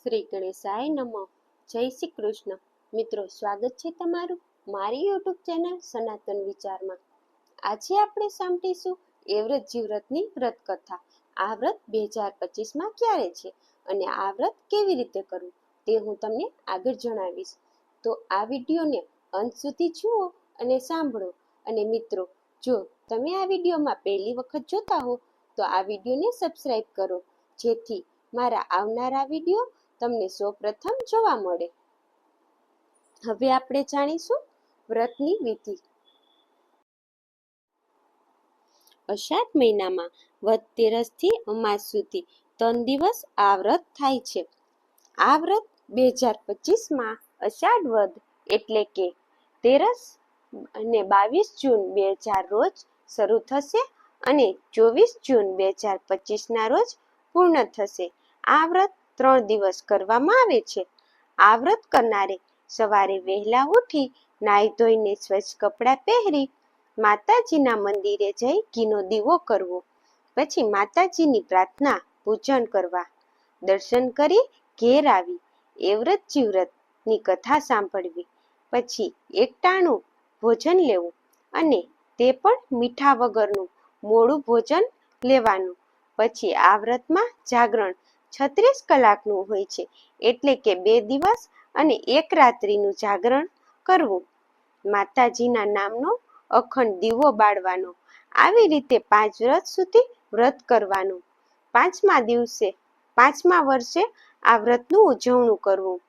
શ્રી ગણેશાય નમઃ. જય શ્રી કૃષ્ણ. મિત્રો, સ્વાગત છે તમારું મારી યુટ્યુબ ચેનલ સનાતન વિચારમાં. આજે આપણે સાંભળીશું એ વ્રત જીવ્રતની વ્રત કથા આ વ્રત બે હજાર પચીસમાં ક્યારે છે અને આ વ્રત કેવી રીતે કરવું તે હું તમને આગળ જણાવીશ. તો આ વિડીયોને અંત સુધી જુઓ અને સાંભળો. અને મિત્રો, જો તમે આ વિડીયોમાં પહેલી વખત જોતા હો, તો આ વિડીયોને સબસ્ક્રાઇબ કરો. જેથી મારા આવનારા વીડિયો તમને સૌપ્રથમ જોવા મળે. હવે આપણે જાણીશું વ્રતની વિધિ. અષાઢ મહિનામાં વદ તેરસથી અમાસ સુધી ત્રણ દિવસ આ વ્રત થાય છે. આ વ્રત બે હજાર પચીસમાં અષાઢ વદ એટલે કે તેરસ અને બાવીસ જૂન બે હજાર રોજ શરૂ થશે અને ચોવીસ જૂન બે હજાર પચીસના રોજ પૂર્ણ થશે. આ વ્રત ત્રણ દિવસ કરવામાં આવે છે. આ વ્રત કરનારે સવારે વહેલા ઉઠી નાહી ધોઈને સ્વચ્છ કપડાં પહેરી માતાજીના મંદિરે જઈ ઘીનો દીવો કરવો. પછી માતાજીની પ્રાર્થના પૂજન કરવા દર્શન કરી ઘેર આવી. એ વ્રત જીવ્રતની કથા સાંભળવી. પછી એકટાણું ભોજન લેવું અને તે પણ મીઠા વગરનું મોડું ભોજન લેવાનું. પછી આ વ્રતમાં જાગરણ છત્રીસ કલાકનું હોય છે. એટલે કે બે દિવસ અને એક રાત્રિનું જાગરણ કરવું. માતાજીના નામનો અખંડ દીવો બાળવાનો. આવી રીતે પાંચ વ્રત સુધી વ્રત કરવાનું. પાંચમા દિવસે, પાંચમા વર્ષે આ વ્રતનું ઉજવણું કરવું.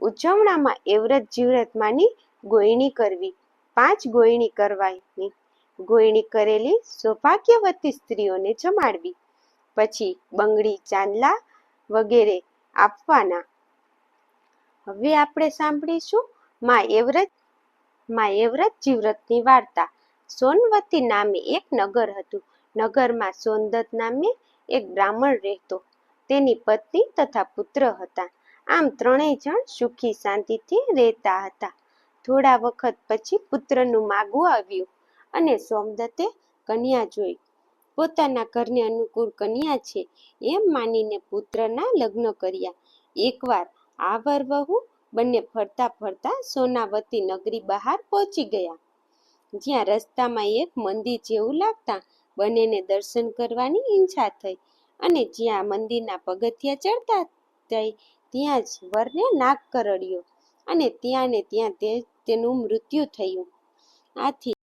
ઉજવણામાં એ વ્રત જીવ્રતમાંની ગોયણી કરવી. પાંચ ગોયણી કરવાની. ગોયણી કરેલી સૌભાગ્યવતી સ્ત્રીઓને જમાડવી. પછી બંગડી ચાંદલા વગેરે આપવાના. હવે આપણે સાંભળીશું માં એવરતમાં એવરત જીવ્રતની વાર્તા. સોનવતી નામે એક નગર હતું. નગરમાં સોનદત્ત નામે એક બ્રાહ્મણ રહેતો. તેની પત્ની તથા પુત્ર હતા. આમ ત્રણેય જણ સુખી શાંતિથી રહેતા હતા. થોડા વખત પછી પુત્રનું માગવું આવ્યું અને સોમદત્તે કન્યા જોઈ. પોતાના ઘરને અનુકૂળ કન્યા છે એમ માનીને પુત્રના લગ્ન કર્યા. એકવાર આ વર વહુ બંને ફરતા ફરતા સોનાવતી નગરી બહાર પહોંચી ગયા. જ્યાં રસ્તામાં એક મંદિર જેવું લાગતા બંનેને દર્શન કરવાની ઈચ્છા થઈ અને જ્યાં મંદિરના પગથિયા ચડતા થઈ ત્યાં જ વરને નાક કરડ્યો અને ત્યાં ને ત્યાં તેનું મૃત્યુ થયું. આથી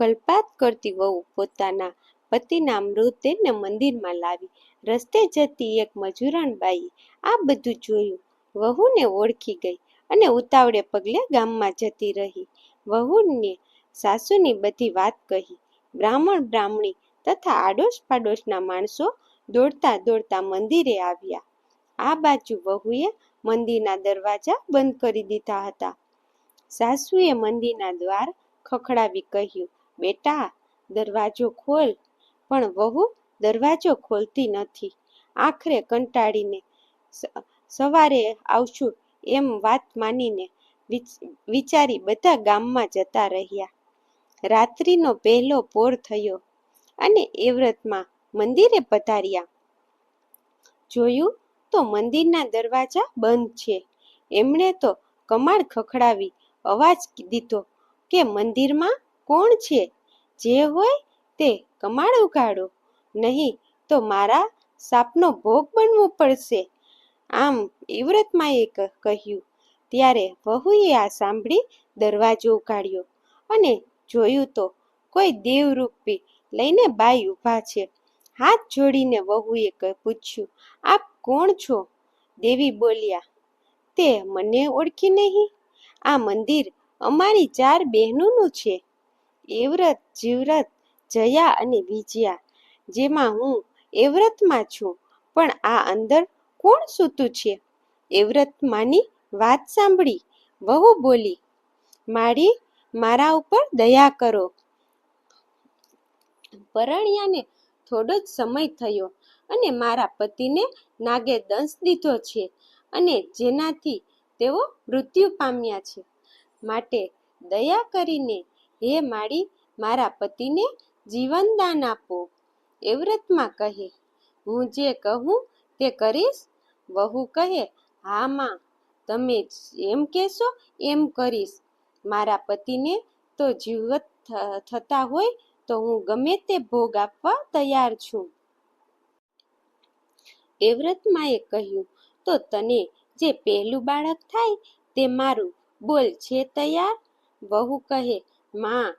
કલ્પાત કરતી વહુ પોતાના પતિના મૃતદેહને મંદિરમાં લાવી રસ્તે જતી એક મજૂરાણ બાઈ આ બધું જોયું. વહુને ઓળખી ગઈ અને ઉતાવળે પગલે ગામમાં જતી રહી. વહુને સાસુની બધી વાત કહી. બ્રાહ્મણ બ્રાહ્મણી તથા આડોશ પાડોશના માણસો દોડતા દોડતા મંદિરે આવ્યા. આ બાજુ વહુએ મંદિરના દરવાજા બંધ કરી દીધા હતા. સાસુએ મંદિરના દ્વાર ખખડાવી કહ્યું બેટા, દરવાજો ખોલ. પણ વહુ, દરવાજો ખોલતી નથી. આખરે કંટાળીને સવારે આવશું એમ વાત માનીને વિચારી બધા ગામમાં જતા રહ્યા. રાત્રિનો પહેલો પોર થયો અને એ વ્રતમાં મંદિરે પધાર્યા. જોયું તો મંદિરના દરવાજા બંધ છે. એમણે તો કમાડ ખખડાવી અવાજ દીધો કે મંદિરમાં કોણ છે? જે હોય તે કમાડ ઉગાડો નહીં તો મારા સાપનો ભોગ બનવું પડશે. આમ ઇવ્રતમાએ કહ્યું. ત્યારે વહુએ આ સાંભળી દરવાજો ઉગાડ્યો અને જોયું તો કોઈ દેવરૂપી લઈને બાઈ ઊભા છે. હાથ જોડીને વહુએ પૂછ્યું, આપ કોણ છો? દેવી બોલ્યા, તે મને ઓળખી નહીં. આ મંદિર અમારી ચાર બહેનોનું છે. એવ્રત, જીવ્રત, જયા અને વિજયા જેમાં હું એવ્રતમાં છું, પણ આ અંદર કોણ સૂતું છે? એવ્રતમાંની વાત સાંભળી, વહુ બોલી, મારી, મારા ઉપર દયા કરો. પરણ્યાને થોડો જ સમય થયો અને મારા પતિને નાગે દંશ દીધો છે અને જેનાથી તેઓ મૃત્યુ પામ્યા છે. માટે દયા કરીને હે માળી મારા પતિને જીવનદાન આપો. એવ્રતમાં કહે, હું જે કહું તે કરીશ? વહુ કહે, હા માં, તમે એમ કહેશો એમ કરીશ. મારા પતિને તો જીવત થતા હોય તો હું ગમે તે ભોગ આપવા તૈયાર છું. એવ્રતમાએ કહ્યું, તો તને જે પહેલું બાળક થાય તે મારું બોલ, છે તૈયાર? વહુ કહે માં,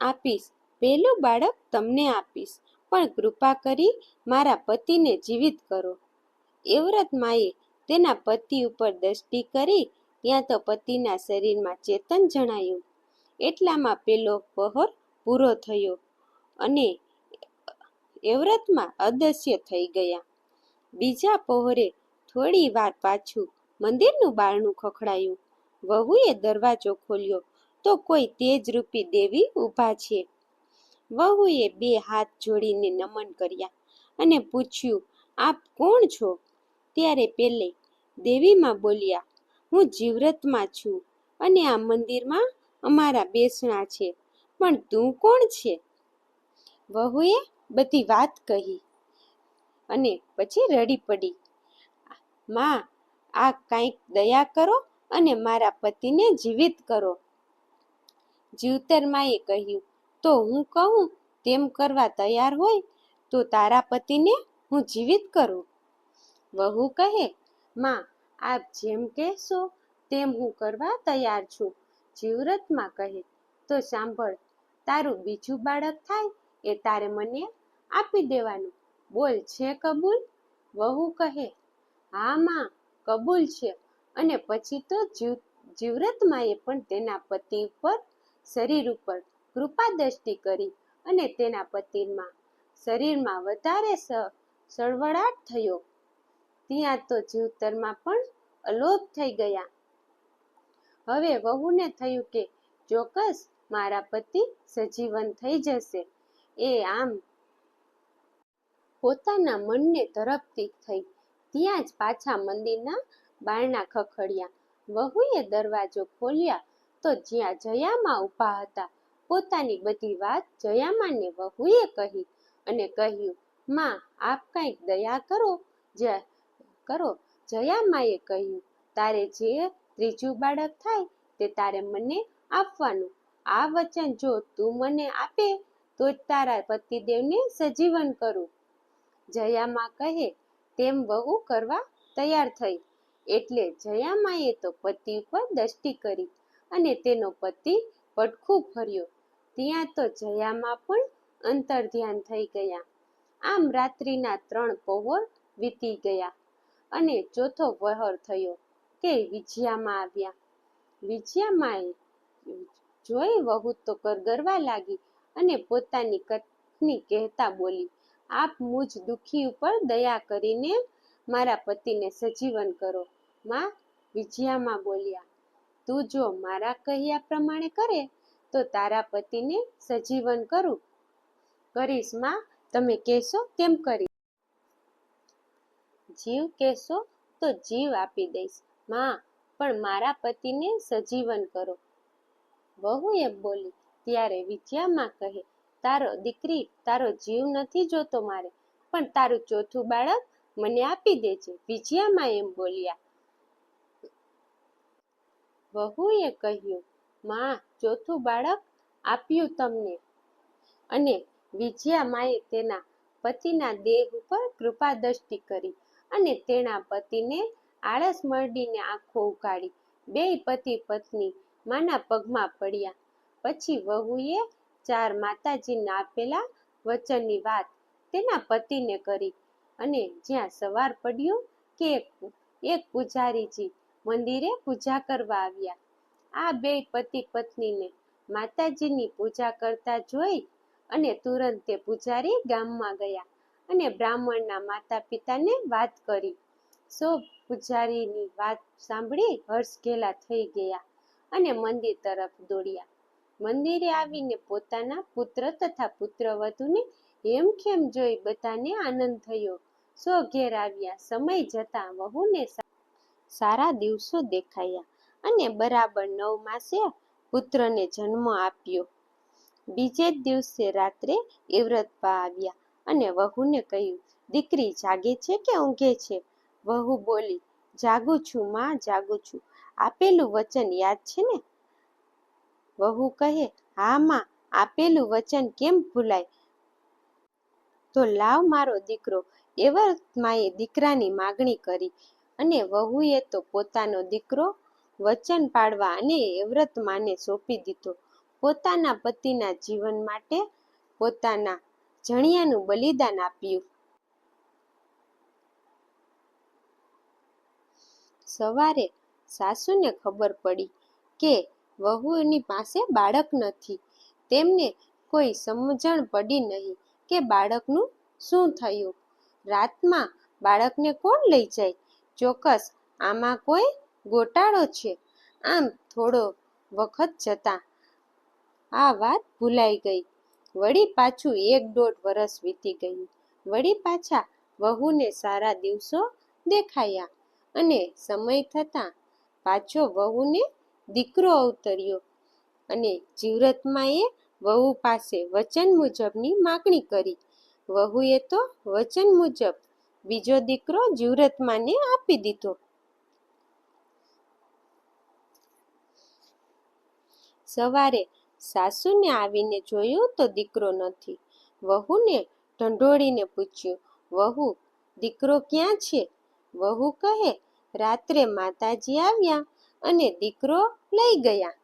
આપીશ. પહેલું બાળક તમને આપીશ. પણ કૃપા કરી મારા પતિને જીવિત કરો. એવ્રત માએ તેના પતિ ઉપર દ્રષ્ટિ કરી ત્યાં તો પતિના શરીરમાં ચેતન જણાયું. એટલામાં પેલો પહોર પૂરો થયો અને એવ્રતમાં અદશ્ય થઈ ગયા. બીજા પહોરે થોડી વાર પાછું મંદિરનું બારણું ખખડાયું. વહુએ દરવાજો ખોલ્યો. તો કોઈ તેજરૂપી દેવી ઊભા છે. વહુએ બે હાથ જોડીને નમન કર્યા અને પૂછ્યું, આપ કોણ છો? ત્યારે પેલે દેવીમાં બોલ્યા, હું જીવ્રતમાં છું અને આ મંદિરમાં અમારા બેસણા છે, પણ તું કોણ છે? વહુએ બધી વાત કહી અને પછી રડી પડી, માં, આ કાંઈક દયા કરો અને મારા પતિને જીવિત કરો. જીવતરમાએ કહ્યું, તો હું કહું, તેમ કરવા તૈયાર હોય, તો તારા પતિને હું જીવિત કરું. વહુ કહે, માં, આપ જેમ કહેશો, તેમ હું કરવા તૈયાર છું. જીવરતમાં કહે, તો સાંભળ, તારું બીજું બાળક થાય, એ તારે મને આપી દેવાનું. બોલ, છે કબૂલ? વહુ કહે, હા, માં, કબૂલ છે. અને પછી તો જીવ જીવ્રતમાએ પણ તેના પતિ ઉપર શરીર ઉપર કૃપા દ્રષ્ટિ કરી અને તેના પતિમાં શરીરમાં વધારે સળવળાટ થયો. ત્યાં તો જીવતરમાં પણ અલોપ થઈ ગયા. હવે વહુને થયું કે ચોક્કસ મારા પતિ સજીવન થઈ જશે. એ આમ પોતાના મનને તરફતી થઈ. ત્યાં જ પાછા મંદિરના બારણા ખખડ્યા. વહુએ દરવાજો ખોલ્યા તો જ્યાં જયામાં ઊભા હતા, પોતાની બધી વાત જયામાને વહુએ કહી અને કહ્યું, માં, આપ કંઈક દયા કરો. જ, કરો. જયામાએ કહ્યું, તારે જે ત્રીજું બાળક થાય તે તારે મને આપવાનું. આ વચન જો તું મને આપે, તો જ તારા પતિદેવને સજીવન કરું. જયામા કહે, તેમ વહુ કરવા તૈયાર થઈ. એટલે જયામાએ તો પતિ ઉપર દ્રષ્ટિ કરી. અને તેનો પતિ પડખું ફર્યો ત્યાં તો જયામાં પણ અંતર ધ્યાન થઈ ગયા. આમ રાત્રિના ત્રણ પહોર વીતી ગયા અને ચોથો વહર થયો કે વિજયામાં આવ્યા. વિજયામાએ જોઈ વહુ તો ગરગરવા લાગી અને પોતાની કથની કહેતા બોલી, આપ મુજ દુખી ઉપર દયા કરીને મારા પતિને સજીવન કરો. માં વિજયામાં બોલ્યા તું જો મારા કહ્યા પ્રમાણે કરે, તો તારા પતિને સજીવન કરું. કરીશમાં, તમે કહેશો તેમ કરી જીવ કહેશો તો જીવ આપી દઈશ. માં, પણ મારા પતિને સજીવન કરો. બહુ એમ બોલી, ત્યારે વિજયામાં કહે, તારો દીકરી તારો જીવ નથી જોતો મારે, પણ તારું ચોથું બાળક મને આપી દેજે. વિજયામાં એમ બોલ્યા. વહુએ કહ્યું, માં, ચોથું બાળક આપ્યું તમને. અને વિજયામાએ તેના પતિના દેહ ઉપર કૃપા દ્રષ્ટિ કરી અને તેના પતિને આળસ મરડીને આંખો ઉકાળી બેય પતિ પત્ની માના પગમાં પડ્યા. પછી વહુએ ચાર માતાજીને આપેલા વચનની વાત તેના પતિને કરી અને જ્યાં સવાર પડ્યું કે એક પૂજારીજી મંદિરે પૂજા કરવા આવ્યા. આ બે પતિ પત્નીને માતાજીની પૂજા કરતા જોઈ અને તુરંત તે પૂજારી ગામમાં ગયા અને બ્રાહ્મણના માતા પિતાને વાત કરી. સો પૂજારીની વાત સાંભળી હર્ષ ઘેલા થઈ ગયા અને મંદિર તરફ દોડ્યા. મંદિરે આવીને પોતાના પુત્ર તથા પુત્રવધુને હેમખેમ જોઈ બધાને આનંદ થયો. સો ઘેર આવ્યા. સમય જતાં વહુને સારા દિવસો દેખાયા અને બરાબર નવ માસે પુત્રને જન્મ આપ્યો. બીજે દિવસે રાત્રે એવ્રતબા આવ્યા અને વહુને કહ્યું, દીકરી, જાગે છે કે ઊંઘે છે? વહુ બોલી, જાગું છું, માં, જાગું છું. આપેલું વચન યાદ છે ને? વહુ કહે, હા, માં, આપેલું વચન કેમ ભૂલાય? તો લાવ મારો દીકરો. એવતમાએ દીકરાની માગણી કરી. અને વહુએ તો પોતાનો દીકરો વચન પાડવા અને એવ્રતમાને સોંપી દીધો. પોતાના પતિના જીવન માટે પોતાના જણિયાનું બલિદાન આપ્યું. સવારે સાસુને ખબર પડી કે વહુની પાસે બાળક નથી. તેમને કોઈ સમજણ પડી નહીં કે બાળકનું શું થયું. રાતમાં બાળકને કોણ લઈ જાય? ચોક્કસ, આમાં કોઈ ગોટાળો છે? આમ થોડો વખત જતાં આ વાત ભૂલાઈ ગઈ. વળી પાછું એક દોઢ વરસ વીતી ગયું. વળી પાછા વહુને સારા દિવસો દેખાયા અને સમય થતાં પાછો વહુને દીકરો અવતર્યો અને જીવ્રતમાએ વહુ પાસે વચન મુજબની માગણી કરી. વહુએ તો વચન મુજબ બીજો દીકરો જીવ્રતમાને આપી દીધો. સવારે સાસુને આવીને જોયું તો દીકરો નથી. વહુને ઢંઢોળીને પૂછ્યું, વહુ, દીકરો ક્યાં છે? વહુ કહે, રાત્રે માતાજી આવ્યા અને દીકરો લઈ ગયા.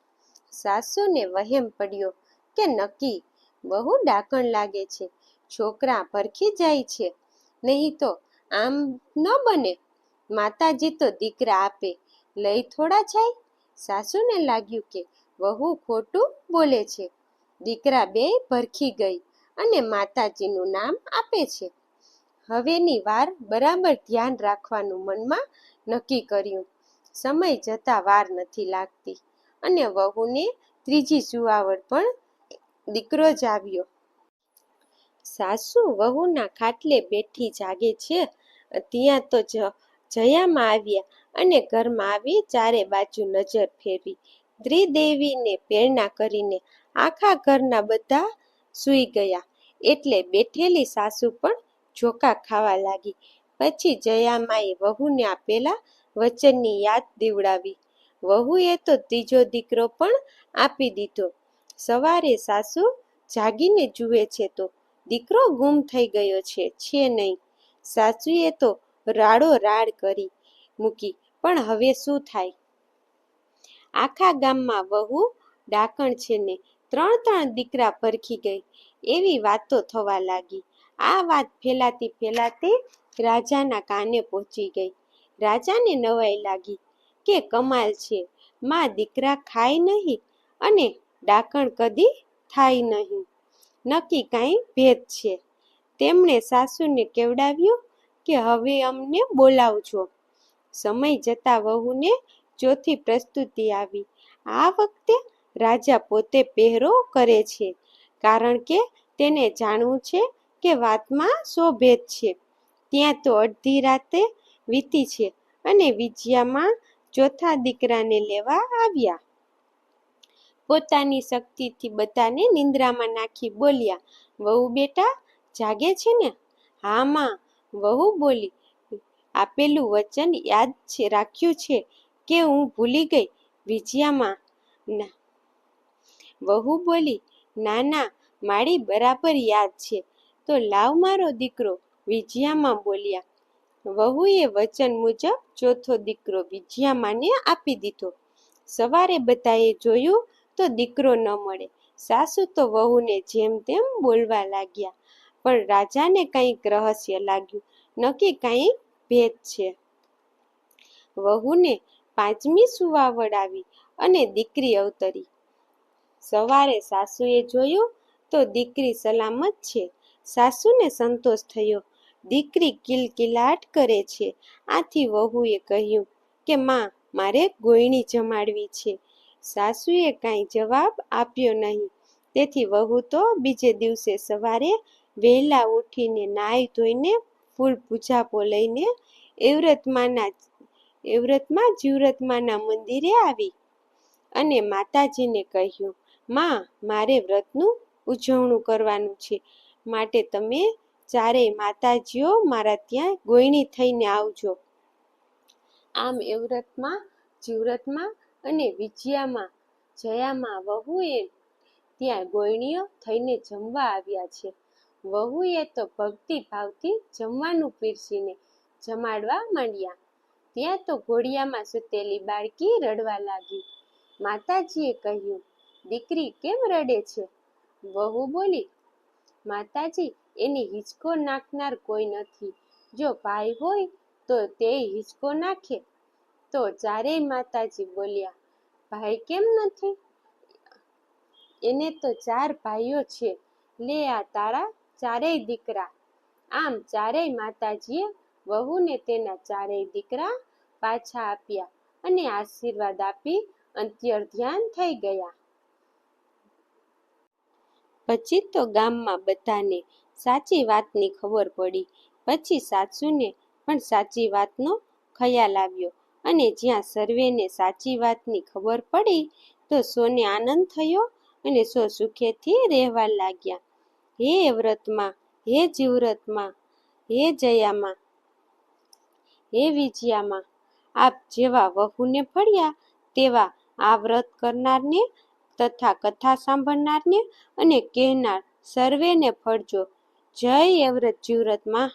સાસુને વહેમ પડ્યો કે નક્કી બહુ ડાકણ લાગે છે, છોકરા ભરખી જાય છે, નહીં તો આમ ન બને. માતાજી તો દીકરા આપે. લઈ થોડા જાય? સાસુને લાગ્યું કે વહુ ખોટું બોલે છે. દીકરા બે ભરખી ગઈ અને માતાજીનું નામ આપે છે. હવેની વાર બરાબર ધ્યાન રાખવાનું મનમાં નક્કી કર્યું. સમય જતાં વાર નથી લાગતી. અને વહુને ત્રીજી સુવાવડ પણ દીકરો જ આવ્યો. સાસુ વહુના ખાટલે બેઠી જાગે છે. ત્યાં તો જયામાં આવ્યા અને ઘરમાં આવી ચારે બાજુ નજર ફેરવી. ત્રિદેવીને પ્રેરણા કરીને આખા ઘરના બધા સૂઈ ગયા. એટલે બેઠેલી સાસુ પણ ઝોકા ખાવા લાગી. પછી જયામાએ વહુને આપેલા વચનની યાદ દીવડાવી. વહુએ તો ત્રીજો દીકરો પણ આપી દીધો. સવારે સાસુ જાગીને જુએ છે તો દીકરો ગુમ થઈ ગયો છે છે નહીં. સાસુએ તો રાડો રાડ કરી મૂકી, પણ હવે શું થાય? આખા ગામમાં વહુ, ડાકણ છે ને, ત્રણ ત્રણ દીકરા પરખી ગઈ. એવી વાતો થવા લાગી. આ વાત ફેલાતી ફેલાતી રાજાના કાને પહોંચી ગઈ. રાજાને નવાઈ લાગી કે કમાલ છે. માં દીકરા ખાય નહીં અને ડાકણ કદી થાય નહીં. નક્કી કાંઈ ભેદ છે. તેમણે સાસુને કેવડાવ્યું કે હવે અમને બોલાવજો. સમય જતાં વહુને ચોથી પ્રસ્તુતિ આવી. આ વખતે રાજા પોતે પહેરો કરે છે, કારણ કે તેને જાણવું છે કે વાતમાં શો ભેદ છે. ત્યાં તો અડધી રાતે વીતી છે અને વિજયામાં ચોથા દીકરાને લેવા આવ્યા. પોતાની શક્તિથી બધાને નિંદ્રામાં નાખી બોલ્યા, વહુ બેટા, જાગે છે ને? હા, માં. વહુ બોલી, આપેલું વચન યાદ છે, રાખ્યું છે કે હું ભૂલી ગઈ, વિજયામાં. ના. વહુ બોલી, ના ના, મારી બરાબર યાદ છે, તો લાવ મારો દીકરો. વિજયામાં બોલ્યા. વહુએ વચન મુજબ ચોથો દીકરો વિજયામાને આપી દીધો. સવારે બધાએ જોયું તો દીકરો ન મળે. સાસુ તો વહુને જેમ તેમ બોલવા લાગ્યા. પણ રાજાને કંઈક રહસ્ય લાગ્યું. નક્કી કંઈક ભેદ છે. વહુને પાંચમી સુવાવડ આવી અને દીકરી અવતરી. સવારે સાસુએ જોયું તો દીકરી સલામત છે. સાસુને સંતોષ થયો. દીકરી કિલકિલાટ કરે છે. આથી વહુએ કહ્યું કે, માં, મારે ગોયણી જમાડવી છે. સાસુએ કાંઈ જવાબ આપ્યો નહીં. તેથી વહુ તો બીજે દિવસે સવારે વહેલા ઉઠીને નાહી ધોઈને ફૂલ પૂજાપો લઈને એવ્રતમાના એવ્રતમાં જીવ્રતમાના મંદિરે આવી અને માતાજીને કહ્યું, માં, મારે વ્રતનું ઉજવણું કરવાનું છે. માટે તમે ચારેય માતાજીઓ મારા ત્યાં ગોયણી થઈને આવજો. આમ એવ્રતમાં વ્રતમાં જીવ્રતમાં અને વિજયામાં, જયામાં વહુએ ત્યાં ગોયણીઓ થઈને જમવા આવ્યા છે. વહુએ તો ભક્તિ ભાવથી જમવાનું પીરસીને જમાડવા માંડ્યા. ત્યાં તો ઘોડિયામાં સૂતેલી બાળકી રડવા લાગી. માતાજીએ કહ્યું, દીકરી કેમ રડે છે? વહુ બોલી, માતાજી, એની હિંચકો નાખનાર કોઈ નથી. જો ભાઈ હોય તો તે હિંચકો નાખે. તો ચારેય માતાજી બોલ્યા, ભાઈ કેમ નથી? એને તો ચાર ભાઈઓ છે. લે આ તારા ચારેય દીકરા. આમ ચારેય માતાજીએ વહુને તેના ચારેય દીકરા પાછા આપ્યા અને આશીર્વાદ આપી અંત્યર ધ્યાન થઈ ગયા. પછી તો ગામમાં બધાને સાચી વાતની ખબર પડી. પછી સાસુને પણ સાચી વાતનો ખ્યાલ આવ્યો. અને જ્યાં સર્વેને સાચી વાતની ખબર પડી, તો સોને આનંદ થયો અને સો સુખેથી રહેવા લાગ્યા. હે વ્રતમાં, હે જીવ્રતમાં હે જયામાં, હે વિજયામાં, આપ જેવા વહુને ફળ્યા તેવા આ વ્રત કરનારને તથા કથા સાંભળનારને અને કહેનાર સર્વેને ફળજો જય એવ્રત જીવ્રતમાં